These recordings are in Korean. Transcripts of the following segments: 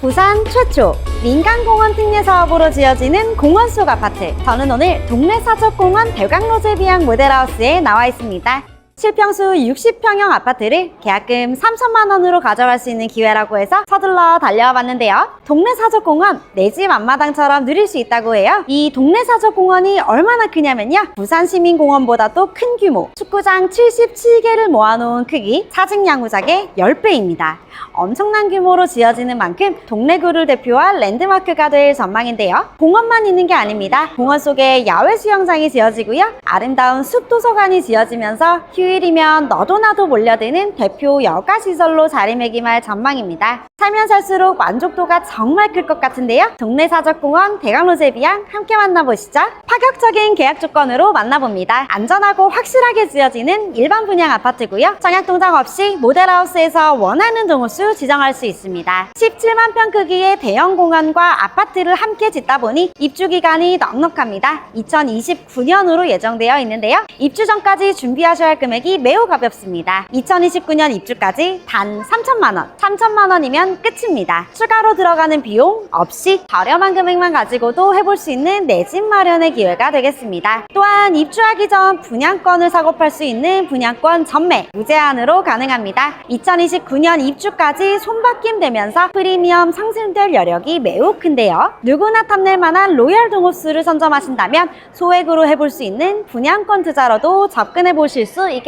부산 최초 민간공원 특례 사업으로 지어지는 공원 속 아파트. 저는 오늘 동네 사적공원 대강로제 비양 모델하우스에 나와 있습니다. 실평수 60평형 아파트를 계약금 3천만 원으로 가져갈 수 있는 기회라고 해서 서둘러 달려와 봤는데요. 동네 사적공원 내 집 앞마당처럼 누릴 수 있다고 해요. 이 동네 사적공원이 얼마나 크냐면요. 부산시민공원보다도 큰 규모, 축구장 77개를 모아놓은 크기, 사직 야구장의 10배입니다. 엄청난 규모로 지어지는 만큼 동래구를 대표할 랜드마크가 될 전망인데요. 공원만 있는 게 아닙니다. 공원 속에 야외 수영장이 지어지고요. 아름다운 숲 도서관이 지어지면서 휴 일이면 너도 나도 몰려드는 대표 여가 시설로 자리매김할 전망입니다. 살면 살수록 만족도가 정말 클 것 같은데요. 동네 사적공원 대강로제비양 함께 만나보시죠. 파격적인 계약 조건으로 만나봅니다. 안전하고 확실하게 지어지는 일반 분양 아파트고요. 청약동장 없이 모델하우스에서 원하는 동호수 지정할 수 있습니다. 17만 평 크기의 대형 공원과 아파트를 함께 짓다 보니 입주 기간이 넉넉합니다. 2029년으로 예정되어 있는데요. 입주 전까지 준비하셔야 할 금액 이 매우 가볍습니다. 2029년 입주까지 단 3천만 원. 3천만 원이면 끝입니다. 추가로 들어가는 비용 없이 저렴한 금액만 가지고도 해볼 수 있는 내 집 마련의 기회가 되겠습니다. 또한 입주하기 전 분양권을 사고 팔 수 있는 분양권 전매 무제한으로 가능합니다. 2029년 입주까지 손바뀜 되면서 프리미엄 상승될 여력이 매우 큰데요. 누구나 탐낼 만한 로얄 동호수를 선점하신다면 소액으로 해볼 수 있는 분양권 투자로도 접근해 보실 수 있겠습니다.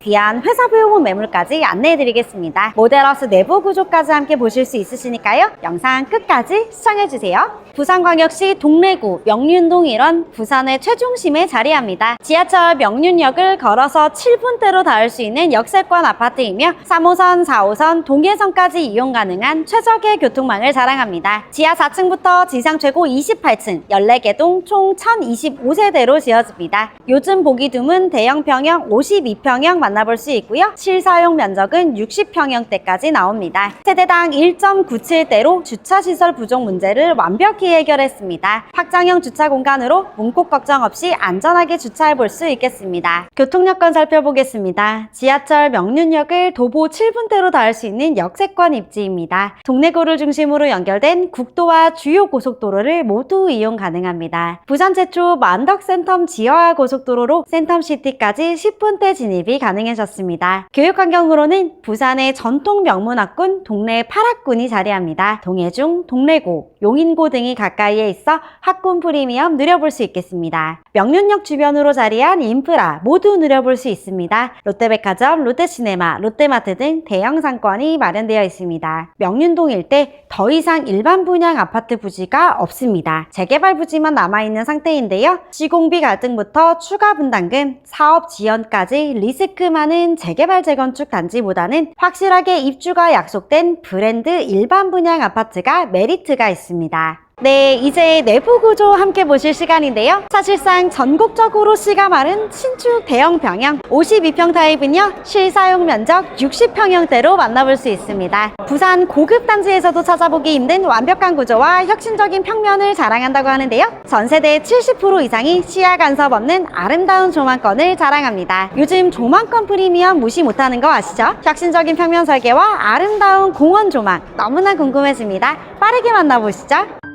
귀한 회사 부용은 매물까지 안내해 드리겠습니다. 모델하우스 내부 구조까지 함께 보실 수 있으시니까요. 영상 끝까지 시청해 주세요. 부산광역시 동래구 명륜동 일원 부산의 최중심에 자리합니다. 지하철 명륜역을 걸어서 7분대로 닿을 수 있는 역세권 아파트이며 3호선, 4호선, 동해선까지 이용 가능한 최적의 교통망을 자랑합니다. 지하 4층부터 지상 최고 28층, 14개 동 총 1025세대로 지어집니다. 요즘 보기 드문 대형 평형 52평형 만나볼 수 있고요. 실사용 면적은 60평형대까지 나옵니다. 세대당 1.97대로 주차시설 부족 문제를 완벽히 해결했습니다. 확장형 주차 공간으로 문콕 걱정 없이 안전하게 주차해 볼 수 있겠습니다. 교통여건 살펴보겠습니다. 지하철 명륜역을 도보 7분대로 닿을 수 있는 역세권 입지입니다. 동래구를 중심으로 연결된 국도와 주요 고속도로를 모두 이용 가능합니다. 부산 최초 만덕 센텀 지하화 고속도로로 센텀시티까지 10분대 진입이 가능해졌습니다. 교육 환경으로는 부산의 전통 명문학군 동래 8학군이 자리합니다. 동해중, 동래고, 용인고 등이 가까이에 있어 학군 프리미엄 누려볼 수 있겠습니다. 명륜역 주변으로 자리한 인프라 모두 누려볼 수 있습니다. 롯데백화점, 롯데시네마, 롯데마트 등 대형 상권이 마련되어 있습니다. 명륜동 일대 더 이상 일반 분양 아파트 부지가 없습니다. 재개발 부지만 남아있는 상태인데요. 시공비 갈등부터 추가 분담금, 사업 지연까지 리스크 많은 재개발 재건축 단지보다는 확실하게 입주가 약속된 브랜드 일반 분양 아파트가 메리트가 있습니다. 네, 이제 내부 구조 함께 보실 시간인데요. 사실상 전국적으로 씨가 마른 신축 대형 평형 52평 타입은요, 실사용 면적 60평형대로 만나볼 수 있습니다. 부산 고급 단지에서도 찾아보기 힘든 완벽한 구조와 혁신적인 평면을 자랑한다고 하는데요. 전 세대 70% 이상이 시야 간섭 없는 아름다운 조망권을 자랑합니다. 요즘 조망권 프리미엄 무시 못하는 거 아시죠? 혁신적인 평면 설계와 아름다운 공원 조망 너무나 궁금해집니다. 빠르게 만나보시죠.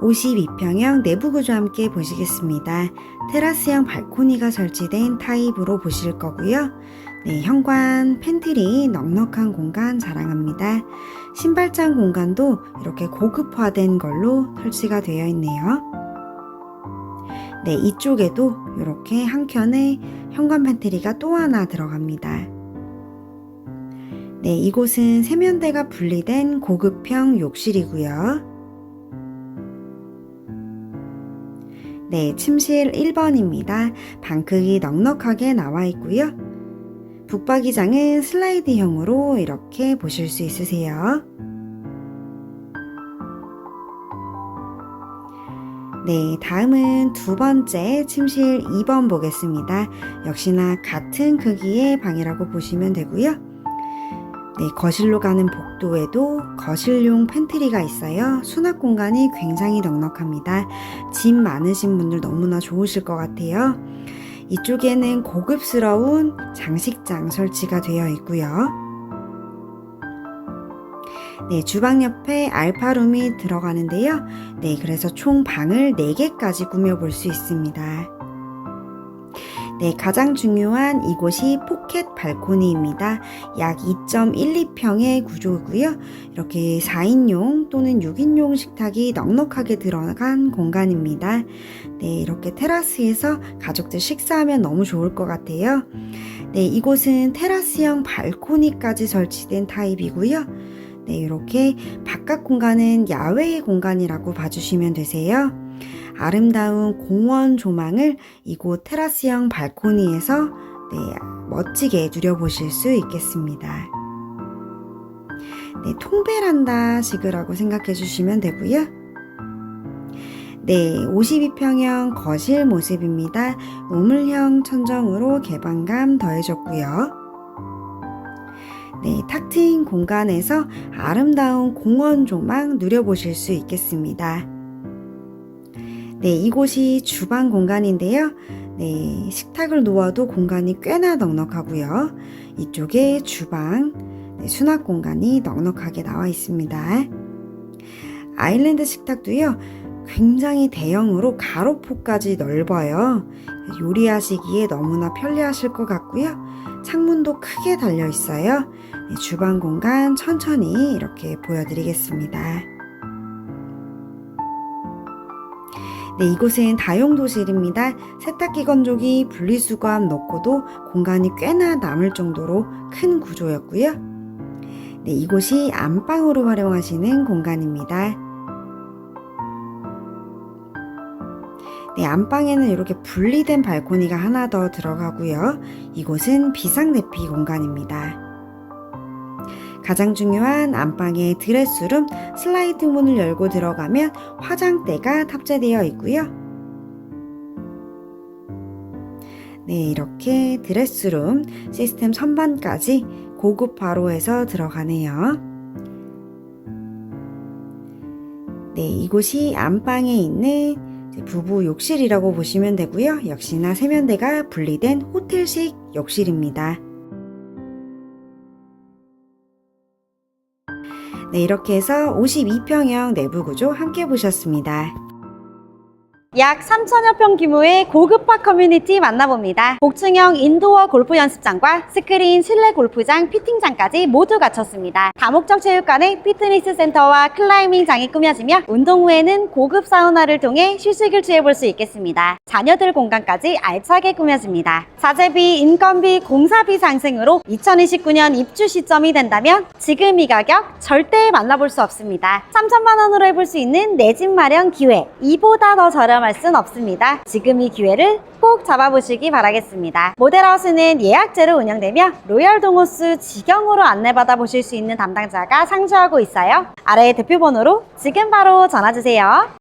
52평형 내부 구조 함께 보시겠습니다. 테라스형 발코니가 설치된 타입으로 보실 거고요. 네, 현관, 팬트리, 넉넉한 공간 자랑합니다. 신발장 공간도 이렇게 고급화된 걸로 설치가 되어 있네요. 네, 이쪽에도 이렇게 한 켠에 현관 팬트리가 또 하나 들어갑니다. 네, 이곳은 세면대가 분리된 고급형 욕실이고요. 네, 침실 1번입니다. 방 크기 넉넉하게 나와 있고요. 북박이장은 슬라이드형으로 이렇게 보실 수 있으세요. 네, 다음은 두 번째 침실 2번 보겠습니다. 역시나 같은 크기의 방이라고 보시면 되고요. 네, 거실로 가는 복도에도 거실용 팬트리가 있어요. 수납 공간이 굉장히 넉넉합니다. 짐 많으신 분들 너무나 좋으실 것 같아요. 이쪽에는 고급스러운 장식장 설치가 되어 있고요. 네, 주방 옆에 알파룸이 들어가는데요. 네, 그래서 총 방을 4개까지 꾸며볼 수 있습니다. 네, 가장 중요한 이곳이 포켓 발코니입니다. 약 2.12평의 구조고요. 이렇게 4인용 또는 6인용 식탁이 넉넉하게 들어간 공간입니다. 네, 이렇게 테라스에서 가족들 식사하면 너무 좋을 것 같아요. 네, 이곳은 테라스형 발코니까지 설치된 타입이고요. 네, 이렇게 바깥 공간은 야외의 공간이라고 봐주시면 되세요. 아름다운 공원 조망을 이곳 테라스형 발코니에서 네, 멋지게 누려보실 수 있겠습니다. 네, 통베란다 식이라고 생각해 주시면 되고요. 네, 52평형 거실 모습입니다. 우물형 천정으로 개방감 더해졌고요. 네, 탁 트인 공간에서 아름다운 공원 조망 누려보실 수 있겠습니다. 네, 이곳이 주방 공간인데요. 네, 식탁을 놓아도 공간이 꽤나 넉넉하고요. 이쪽에 주방, 네, 수납 공간이 넉넉하게 나와 있습니다. 아일랜드 식탁도요, 굉장히 대형으로 가로폭까지 넓어요. 요리하시기에 너무나 편리하실 것 같고요. 창문도 크게 달려 있어요. 네, 주방 공간 천천히 이렇게 보여드리겠습니다. 네, 이곳은 다용도실입니다. 세탁기 건조기, 분리수거함 넣고도 공간이 꽤나 남을 정도로 큰 구조였고요. 네, 이곳이 안방으로 활용하시는 공간입니다. 네, 안방에는 이렇게 분리된 발코니가 하나 더 들어가고요. 이곳은 비상대피 공간입니다. 가장 중요한 안방의 드레스룸 슬라이드 문을 열고 들어가면 화장대가 탑재되어 있고요. 네, 이렇게 드레스룸 시스템 선반까지 고급화로해서 들어가네요. 네, 이곳이 안방에 있는 부부 욕실이라고 보시면 되고요. 역시나 세면대가 분리된 호텔식 욕실입니다. 네, 이렇게 해서 52평형 내부 구조 함께 보셨습니다. 약 3천여 평 규모의 고급화 커뮤니티 만나봅니다. 복층형 인도어 골프 연습장과 스크린 실내 골프장 피팅장까지 모두 갖췄습니다. 다목적 체육관에 피트니스 센터와 클라이밍장이 꾸며지며 운동 후에는 고급 사우나를 통해 휴식을 취해볼 수 있겠습니다. 자녀들 공간까지 알차게 꾸며집니다. 자재비, 인건비, 공사비 상승으로 2029년 입주 시점이 된다면 지금 이 가격 절대 만나볼 수 없습니다. 3천만 원으로 해볼 수 있는 내 집 마련 기회 이보다 더 저렴 할 순 없습니다. 지금 이 기회를 꼭 잡아보시기 바라겠습니다. 모델하우스는 예약제로 운영되며 로열 동호수 직영으로 안내받아 보실 수 있는 담당자가 상주하고 있어요. 아래 대표 번호로 지금 바로 전화주세요.